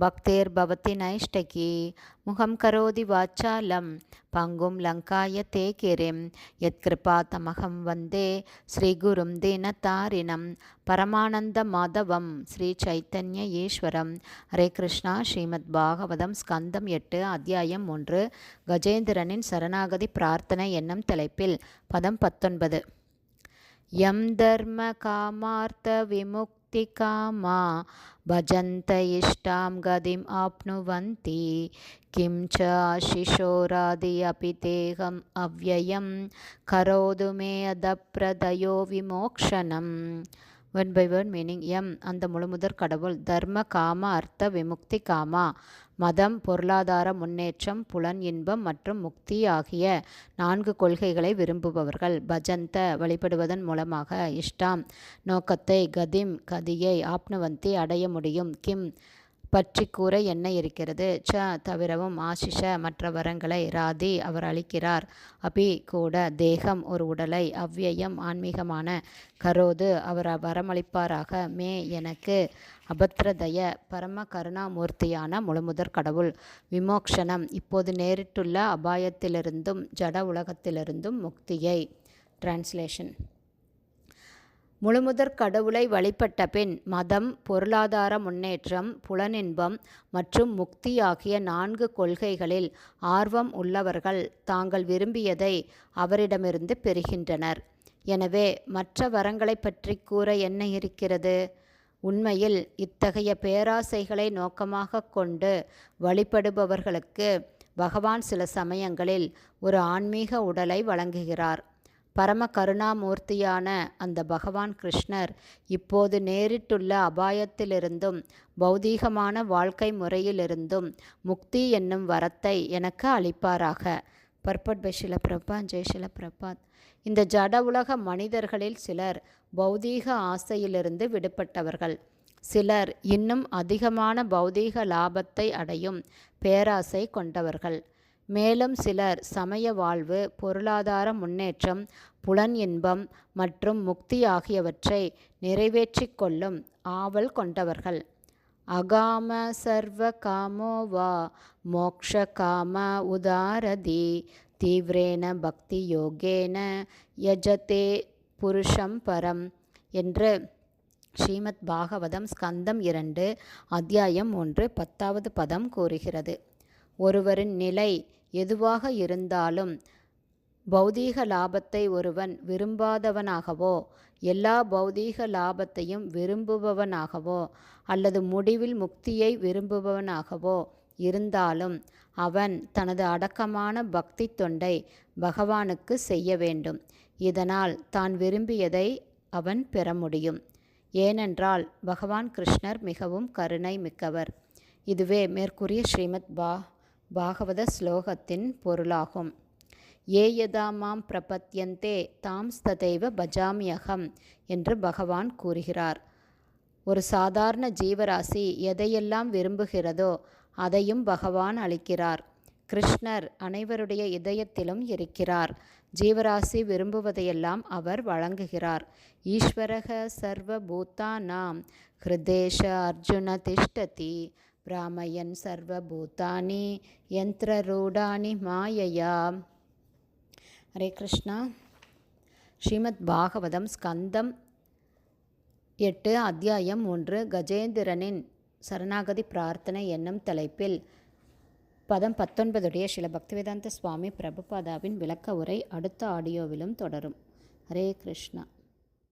பக்தேர் பவதி நைஷ்டகி முகம் கரோதி வாச்சாலம் பங்கும் லங்காய தே கிரிம் எத்கிருபா தமகம் வந்தே ஸ்ரீகுரும் தீனதாரிணம் பரமானந்த மாதவம் ஸ்ரீ சைத்தன்ய ஈஸ்வரம். ஹரே கிருஷ்ணா ஸ்ரீமத் பாகவதம் ஸ்கந்தம் எட்டு அத்தியாயம் ஒன்று கஜேந்திரனின் சரணாகதி பிரார்த்தனை என்னும் தலைப்பில் பதம் பத்தொன்பது. யம் தர்ம காமார்த்த விமுக்த காமா भजन्त इष्टां गतिम् आप्नुवन्ति किं च शिशोरादि अपि तेहम् अव्ययं करोतु मे अदप्रदयो विमोक्षणम् ஒன் பை ஒன் மீனிங் எம் அந்த முழுமுதற் கடவுள் தர்ம காம அர்த்த விமுக்தி காமா மதம் பொருளாதார முன்னேற்றம் புலன் இன்பம் மற்றும் முக்தி ஆகிய நான்கு கொள்கைகளை விரும்புபவர்கள். பஜந்த வழிபடுவதன் மூலமாக இஷ்டாம் நோக்கத்தை கதிம் கதியை ஆப்னவந்தி அடைய முடியும். கிம் பற்றி கூற என்ன இருக்கிறது? ச தவிரவும் ஆசிஷ மற்ற வரங்களை ராதி அவர் அளிக்கிறார் அபி கூட தேகம் ஒரு உடலை அவ்வியம் ஆன்மீகமான கரோது அவர் வரமளிப்பாராக. மே எனக்கு அபத்ரதய பரம கருணாமூர்த்தியான முழுமுதற் கடவுள். விமோக்ஷனம் இப்போது நேரிட்டுள்ள அபாயத்திலிருந்தும் ஜட உலகத்திலிருந்தும் முக்தியை. டிரான்ஸ்லேஷன் முழுமுதற் கடவுளை வழிபட்ட பின் மதம் பொருளாதார முன்னேற்றம் புலனின்பம் மற்றும் முக்தி ஆகிய நான்கு கொள்கைகளில் ஆர்வம் உள்ளவர்கள் தாங்கள் விரும்பியதை அவரிடமிருந்து பெறுகின்றனர். எனவே மற்ற வரங்களை பற்றி கூற என்ன இருக்கிறது? உண்மையில் இத்தகைய பேராசைகளை நோக்கமாக கொண்டு வழிபடுபவர்களுக்கு பகவான் சில சமயங்களில் ஒரு ஆன்மீக உடலை வழங்குகிறார். பரம கருணாமூர்த்தியான அந்த பகவான் கிருஷ்ணர் இப்போது நேரிட்டுள்ள அபாயத்திலிருந்தும் பௌதீகமான வாழ்க்கை முறையிலிருந்தும் முக்தி என்னும் வரத்தை எனக்கு அளிப்பாராக. பர்பட் பை ஷில ஜெய்ஷில பிரபாத் இந்த ஜட உலக மனிதர்களில் சிலர் பௌதீக ஆசையிலிருந்து விடுபட்டவர்கள். சிலர் இன்னும் அதிகமான பௌதீக லாபத்தை அடையும் பேராசை கொண்டவர்கள். மேலும் சிலர் சமய வாழ்வு பொருளாதார முன்னேற்றம் புலன் இன்பம் மற்றும் முக்தி ஆகியவற்றை நிறைவேற்றி கொள்ளும் ஆவல் கொண்டவர்கள். அகாம சர்வ காமோவா மோக்ஷ காம உதாரதி தீவிரேன பக்தி யோகேன யஜதே புருஷம் பரம் என்று ஸ்ரீமத் பாகவதம் ஸ்கந்தம் இரண்டு அத்தியாயம் ஒன்று பத்தாவது பதம் கூறுகிறது. ஒருவரின் நிலை எதுவாக இருந்தாலும் பௌதீக லாபத்தை ஒருவன் விரும்பாதவனாகவோ எல்லா பௌதீக லாபத்தையும் விரும்புபவனாகவோ அல்லது முடிவில் முக்தியை விரும்புபவனாகவோ இருந்தாலும் அவன் தனது அடக்கமான பக்தி தொண்டை பகவானுக்கு செய்ய வேண்டும். இதனால் தான் விரும்பியதை அவன் பெற முடியும். ஏனென்றால் பகவான் கிருஷ்ணர் மிகவும் கருணை மிக்கவர். இதுவே மேற்கூறிய ஸ்ரீமத் பா. பாகவத ஸ்லோகத்தின் பொருளாகும். ஏயதா மாம் பிரபத்யந்தே தாம் ததைவ பஜாமியகம் என்று பகவான் கூறுகிறார். ஒரு சாதாரண ஜீவராசி எதையெல்லாம் விரும்புகிறதோ அதையும் பகவான் அளிக்கிறார். கிருஷ்ணர் அனைவருடைய இதயத்திலும் இருக்கிறார். ஜீவராசி விரும்புவதையெல்லாம் அவர் வழங்குகிறார். ஈஸ்வரக சர்வ பூத்தானாம் ஹிருதேஷ அர்ஜுன திஷ்டதி பிராமயன் சர்வபூதானி யந்திரரூடானி மாயையா ஹரே கிருஷ்ணா ஸ்ரீமத் பாகவதம் ஸ்கந்தம் எட்டு அத்தியாயம் ஒன்று கஜேந்திரனின் சரணாகதி பிரார்த்தனை என்னும் தலைப்பில் பதம் பத்தொன்பதுடைய சில பக்திவேதாந்த சுவாமி பிரபுபாதாவின் விளக்க உரை அடுத்த ஆடியோவிலும் தொடரும். ஹரே கிருஷ்ணா.